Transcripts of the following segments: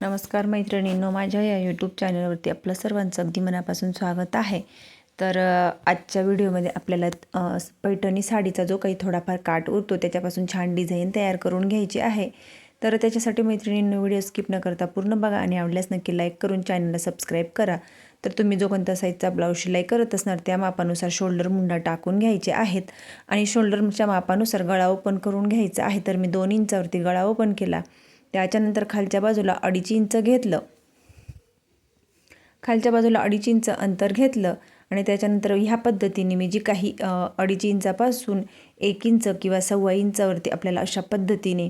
नमस्कार मैत्रिणींनो माझ्या या यूट्यूब चॅनलवरती आपलं सर्वांचं अगदी मनापासून स्वागत आहे. तर आजच्या व्हिडिओमध्ये आपल्याला पैठणी साडीचा जो काही थोडाफार काट उरतो त्याच्यापासून छान डिझाईन तयार करून घ्यायची आहे. तर त्याच्यासाठी मैत्रिणींनो व्हिडिओ स्किप न करता पूर्ण बघा आणि आवडल्यास नक्की लाईक करून चॅनलला सबस्क्राईब करा. तर तुम्ही जो कोणता साईजचा ब्लाऊज शिलाई करत असणार त्या मापानुसार शोल्डर मुंडा टाकून घ्यायचे आहेत आणि शोल्डरच्या मापानुसार गळा ओपन करून घ्यायचा आहे. तर मी दोन इंचावरती गळा ओपन केला. त्याच्यानंतर खालच्या बाजूला अडीच इंच घेतलं. खालच्या बाजूला अडीच इंच अंतर घेतलं आणि त्याच्यानंतर ह्या पद्धतीने मी जी काही अडीच इंचापासून एक इंच किंवा सव्वा इंचावरती आपल्याला अशा पद्धतीने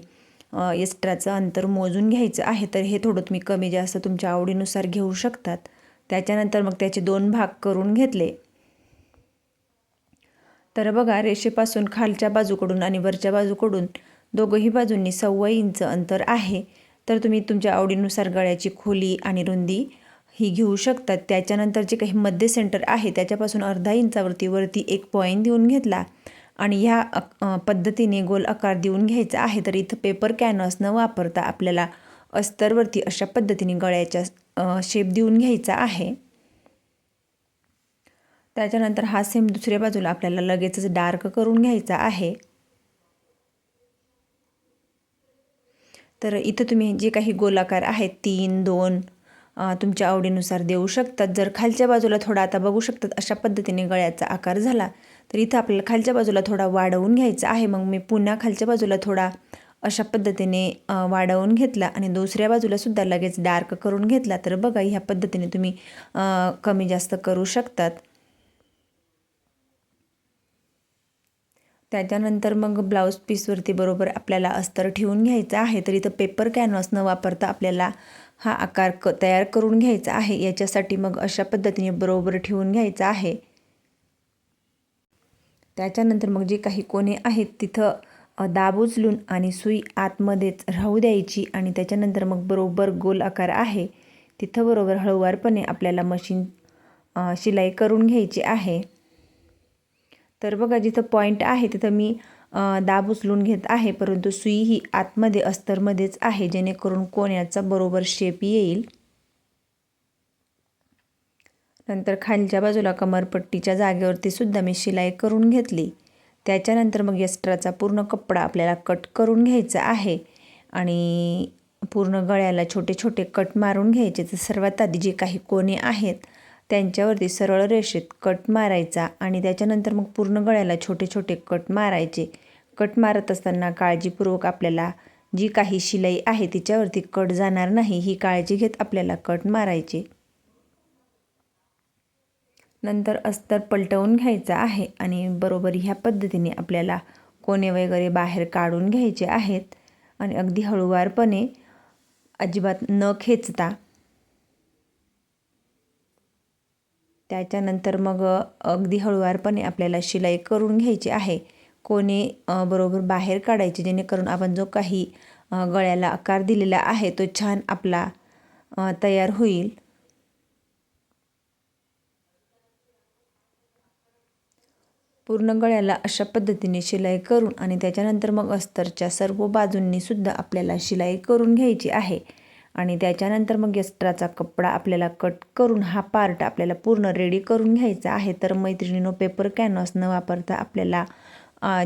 अ, एक्स्ट्राचं अंतर मोजून घ्यायचं आहे. तर हे थोडं तुम्ही कमी जास्त तुमच्या आवडीनुसार घेऊ शकतात. त्याच्यानंतर मग त्याचे दोन भाग करून घेतले. तर बघा रेषेपासून खालच्या बाजूकडून आणि वरच्या बाजूकडून दोघंही बाजूंनी सव्वा इंच अंतर आहे. तर तुम्ही तुमच्या आवडीनुसार गळ्याची खोली आणि रुंदी ही घेऊ शकतात. त्याच्यानंतर जे काही मध्य सेंटर आहे. त्याच्यापासून अर्धा इंचावरती वरती एक पॉईंट देऊन घेतला आणि ह्या अ, पद्धतीने गोल आकार देऊन घ्यायचा आहे. तर इथं पेपर कॅनव्हास न वापरता आपल्याला अस्तरवरती अशा पद्धतीने गळ्याच्या शेप देऊन घ्यायचा आहे. त्याच्यानंतर हा सेम दुसऱ्या बाजूला आपल्याला लगेचच डार्क करून घ्यायचा आहे. तर इथं तुम्ही जे काही गोलाकार आहेत तीन दोन तुमच्या आवडीनुसार देऊ शकतात. जर खालच्या बाजूला थोडा आता बघू शकतात अशा पद्धतीने गळ्याचा आकार झाला तर इथं आपल्याला खालच्या बाजूला थोडा वाढवून घ्यायचा आहे. मग मी पुन्हा खालच्या बाजूला थोडा अशा पद्धतीने वाढवून घेतला आणि दुसऱ्या बाजूला सुद्धा लगेच डार्क करून घेतला. तर बघा ह्या पद्धतीने तुम्ही कमी जास्त करू शकतात. त्याच्यानंतर मग ब्लाऊज पीसवरती बरोबर आपल्याला अस्तर ठेवून घ्यायचं आहे. तर इथं पेपर कॅनव्हास न वापरता आपल्याला हा आकार क तयार करून घ्यायचा आहे. याच्यासाठी मग अशा पद्धतीने बरोबर ठेवून घ्यायचा आहे. त्याच्यानंतर मग जे काही कोणे आहेत तिथं दाब उचलून आणि सुई आतमध्येच राहू द्यायची आणि त्याच्यानंतर मग बरोबर गोल आकार आहे. तिथं बरोबर हळूवारपणे आपल्याला मशीन शिलाई करून घ्यायची आहे. तर बघा जिथं पॉईंट आहे तिथं मी दाब उचलून घेत आहे. परंतु सुई ही आतमध्ये अस्तरमध्येच आहे जेणेकरून कोण्याचा बरोबर शेप येईल. नंतर खालच्या बाजूला कमरपट्टीच्या जागेवरती सुद्धा मी शिलाई करून घेतली. त्याच्यानंतर मग एक्स्ट्राचा पूर्ण कपडा आपल्याला कट करून घ्यायचा आहे. आणि पूर्ण गळ्याला छोटे छोटे कट मारून घ्यायचे. तर सर्वात आधी जे काही कोणे आहेत त्यांच्यावरती सरळ रेषेत कट मारायचा आणि त्याच्यानंतर मग पूर्ण गळ्याला छोटे छोटे कट मारायचे. कट मारत असताना काळजीपूर्वक आपल्याला जी काही शिलाई आहे तिच्यावरती कट जाणार नाही ही काळजी घेत आपल्याला कट मारायचे. नंतर अस्तर पलटवून घ्यायचा आहे आणि बरोबर ह्या पद्धतीने आपल्याला कोणे वगैरे बाहेर काढून घ्यायचे आहेत. आणि अगदी हळूवारपणे अजिबात न खेचता त्याच्यानंतर मग अगदी हळूवारपणे आपल्याला शिलाई करून घ्यायची आहे. कोणी बरोबर बाहेर काढायचे जेणेकरून आपण जो काही गळ्याला आकार दिलेला आहे तो छान आपला तयार होईल. पूर्ण गळ्याला अशा पद्धतीने शिलाई करून आणि त्याच्यानंतर मग अस्तरच्या सर्व बाजूंनी सुद्धा आपल्याला शिलाई करून घ्यायची आहे. आणि त्याच्यानंतर मग एक्स्ट्राचा कपडा आपल्याला कट करून हा पार्ट आपल्याला पूर्ण रेडी करून घ्यायचा आहे. तर मैत्रिणीनो पेपर कॅनव्हास न वापरता आपल्याला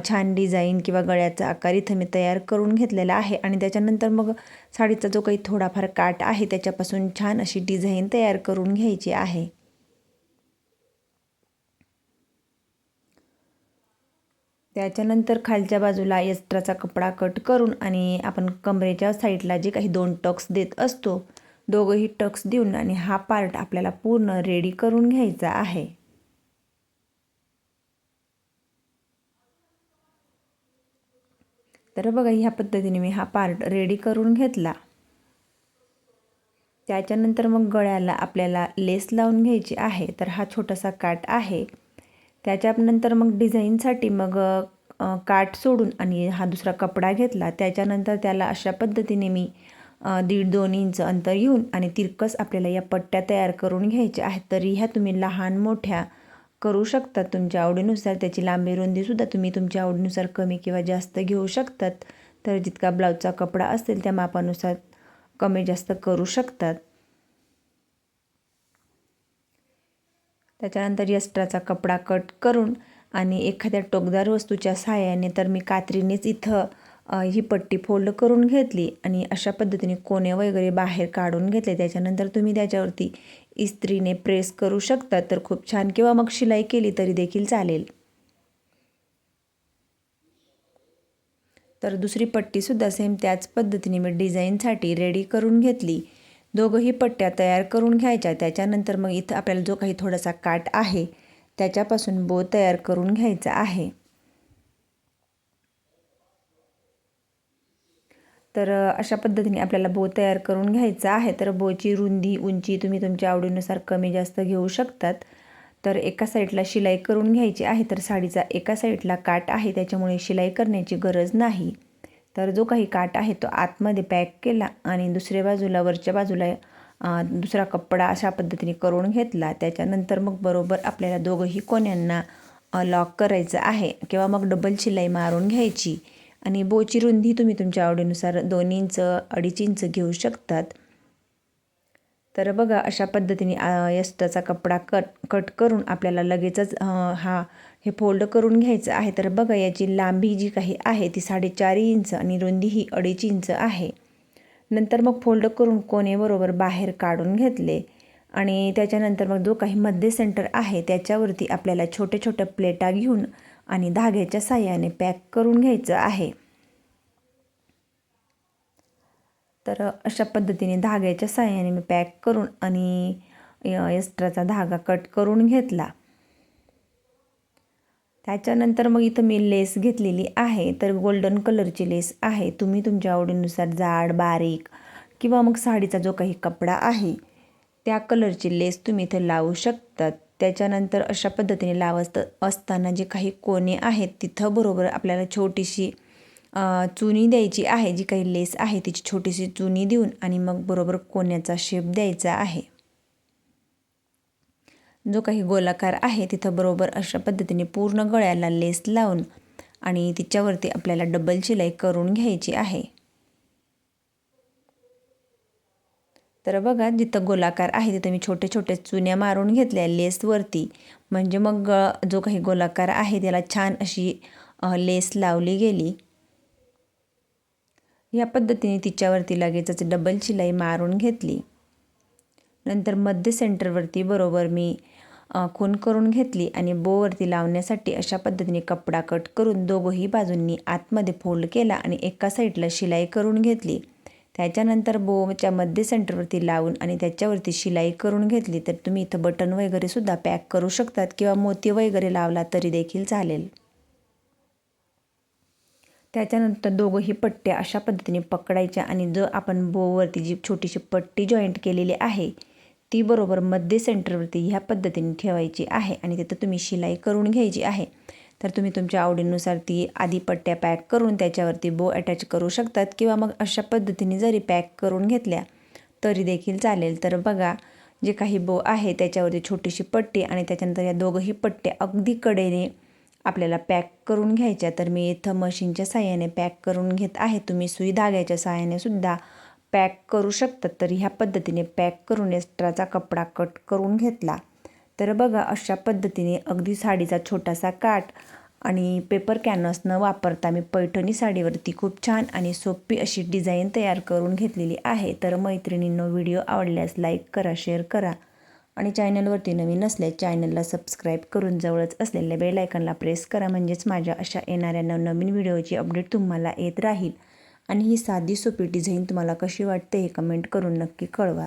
छान डिझाईन किंवा गळ्याचा आकार इथं मी तयार करून घेतलेला आहे. आणि त्याच्यानंतर मग साडीचा जो काही थोडाफार काट आहे त्याच्यापासून छान अशी डिझाईन तयार करून घ्यायची आहे. त्याच्यानंतर खालच्या बाजूला एक्स्ट्राचा कपडा कट करून आणि आपण कमरेच्या साईडला जे काही दोन टक्स देत असतो दोघंही टक्स देऊन आणि हा पार्ट आपल्याला पूर्ण रेडी करून घ्यायचा आहे. तर बघा ह्या पद्धतीने मी हा पार्ट रेडी करून घेतला. त्याच्यानंतर मग गळ्याला आपल्याला लेस लावून घ्यायची आहे. तर हा छोटासा काट आहे. त्याच्यानंतर मग डिझाईनसाठी मग काठ सोडून आणि हा दुसरा कपडा घेतला. त्याच्यानंतर त्याला अशा पद्धतीने मी दीड दोन इंच अंतर घेऊन आणि तिरकस आपल्याला या पट्ट्या तयार करून घ्यायच्या आहेत. तरी ह्या तुम्ही लहान मोठ्या करू शकतात तुमच्या आवडीनुसार त्याची लांबी रुंदीसुद्धा तुम्ही तुमच्या आवडीनुसार कमी किंवा जास्त घेऊ शकतात. तर जितका ब्लाऊजचा कपडा असेल त्या मापानुसार कमी जास्त करू शकतात. त्याच्यानंतर यस्ट्राचा कपडा कट करून आणि एखाद्या टोकदार वस्तूच्या सहाय्याने तर मी कात्रीनेच इथं ही पट्टी फोल्ड करून घेतली आणि अशा पद्धतीने कोणे वगैरे बाहेर काढून घेतले. त्याच्यानंतर तुम्ही त्याच्यावरती इस्त्रीने प्रेस करू शकता तर खूप छान. किंवा मग शिलाई केली तरी देखील चालेल. तर दुसरी पट्टीसुद्धा सेम त्याच पद्धतीने मी डिझाईनसाठी रेडी करून घेतली. दोघंही पट्ट्या तयार करून घ्यायच्या. त्याच्यानंतर मग इथं आपल्याला जो काही थोडासा काट आहे त्याच्यापासून बो तयार करून घ्यायचा आहे. तर अशा पद्धतीने आपल्याला बो तयार करून घ्यायचा आहे. तर बोची रुंदी उंची तुम्ही तुमच्या आवडीनुसार कमी जास्त घेऊ शकतात. तर एका साईडला शिलाई करून घ्यायची आहे. तर साडीचा एका साईडला काट आहे. त्याच्यामुळे शिलाई करण्याची गरज नाही. तर जो काही काट आहे तो आतमध्ये पॅक केला आणि दुसऱ्या बाजूला वरच्या बाजूला दुसरा कपडा अशा पद्धतीने करून घेतला. त्याच्यानंतर मग बरोबर आपल्याला दोघंही कोण्यांना लॉक करायचं आहे किंवा मग डबल शिलाई मारून घ्यायची. आणि बोची रुंदी तुम्ही तुमच्या आवडीनुसार दोन इंच अडीच इंच घेऊ शकतात. तर बघा अशा पद्धतीने यस्टाचा कपडा कट कट करून आपल्याला लगेचच हा हे फोल्ड करून घ्यायचं आहे. तर बघा याची लांबी जी काही आहे ती साडेचार इंच आणि रुंदी ही अडीच इंच आहे. नंतर मग फोल्ड करून कोणेबरोबर बाहेर काढून घेतले आणि त्याच्यानंतर मग जो काही मध्य सेंटर आहे त्याच्यावरती आपल्याला छोट्या छोट्या प्लेटा घेऊन आणि धाग्याच्या साह्याने पॅक करून घ्यायचं आहे. तर अशा पद्धतीने धाग्याच्या साह्याने मी पॅक करून आणि एक्स्ट्राचा धागा कट करून घेतला. त्याच्यानंतर मग इथं मी लेस घेतलेली आहे. तर गोल्डन कलरची लेस आहे. तुम्ही तुमच्या आवडीनुसार जाड बारीक किंवा मग साडीचा जो काही कपडा आहे त्या कलरची लेस तुम्ही इथे लावू शकतात. त्याच्यानंतर अशा पद्धतीने लावत असताना जे काही कोणे आहेत तिथं बरोबर आपल्याला छोटीशी चुनी द्यायची आहे. जी काही लेस आहे तिची छोटीशी चुनी देऊन आणि मग बरोबर कोण्याचा शेप द्यायचा आहे. जो काही गोलाकार आहे तिथं बरोबर अशा पद्धतीने पूर्ण गळ्याला लेस लावून आणि तिच्यावरती आपल्याला डबल शिलाई करून घ्यायची आहे. तर बघा जिथं गोलाकार आहे तिथं मी छोटे छोटे चुन्या मारून घेतल्या लेसवरती म्हणजे मग जो काही गोलाकार आहे त्याला छान अशी लेस लावली गेली. या पद्धतीने तिच्यावरती लगेचच डबल शिलाई मारून घेतली. नंतर मध्य सेंटरवरती बरोबर मी खून करून घेतली आणि बोवरती लावण्यासाठी अशा पद्धतीने कपडा कट करून दोघंही बाजूंनी आतमध्ये फोल्ड केला आणि एका साईडला शिलाई करून घेतली. त्याच्यानंतर बोच्या मध्य सेंटरवरती लावून आणि त्याच्यावरती शिलाई करून घेतली. तर तुम्ही इथं बटन वगैरेसुद्धा पॅक करू शकतात किंवा मोती वगैरे लावला तरी देखील चालेल. त्याच्यानंतर दोघंही पट्ट्या अशा पद्धतीने पकडायच्या आणि जो आपण बोवरती जी छोटीशी पट्टी जॉईंट केलेली आहे ती बरोबर मध्य सेंटरवरती ह्या पद्धतीने ठेवायची आहे आणि तिथं तुम्ही शिलाई करून घ्यायची आहे. तर तुम्ही तुमच्या आवडीनुसार ती आधी पट्ट्या पॅक करून त्याच्यावरती बो अटॅच करू शकतात किंवा मग अशा पद्धतीने जरी पॅक करून घेतल्या तरी देखील चालेल. तर बघा जे काही बो आहे त्याच्यावरती छोटीशी पट्टी आणि त्याच्यानंतर या दोघंही पट्ट्या अगदी कडेने आपल्याला पॅक करून घ्यायच्या. तर मी इथं मशीनच्या साह्याने पॅक करून घेत आहे. तुम्ही सुई धाग्याच्या साह्याने सुद्धा पॅक करू शकतात. तर ह्या पद्धतीने पॅक करून एक्स्ट्राचा कपडा कट करून घेतला. तर बघा अशा पद्धतीने अगदी साडीचा छोटासा काट आणि पेपर कॅनव्हास न वापरता मी पैठणी साडीवरती खूप छान आणि सोपी अशी डिझाईन तयार करून घेतलेली आहे. तर मैत्रिणींनो व्हिडिओ आवडल्यास लाईक करा शेअर करा. आणि चॅनलवरती नवीन असल्यास चॅनलला सबस्क्राईब करून जवळच असलेल्या बेल आयकनला प्रेस करा. म्हणजेच माझ्या अशा येणाऱ्या नवनवीन व्हिडिओची अपडेट तुम्हाला येत राहील. आणि ही साधी सोपी डिझाईन तुम्हाला कशी वाटते हे कमेंट करून नक्की कळवा.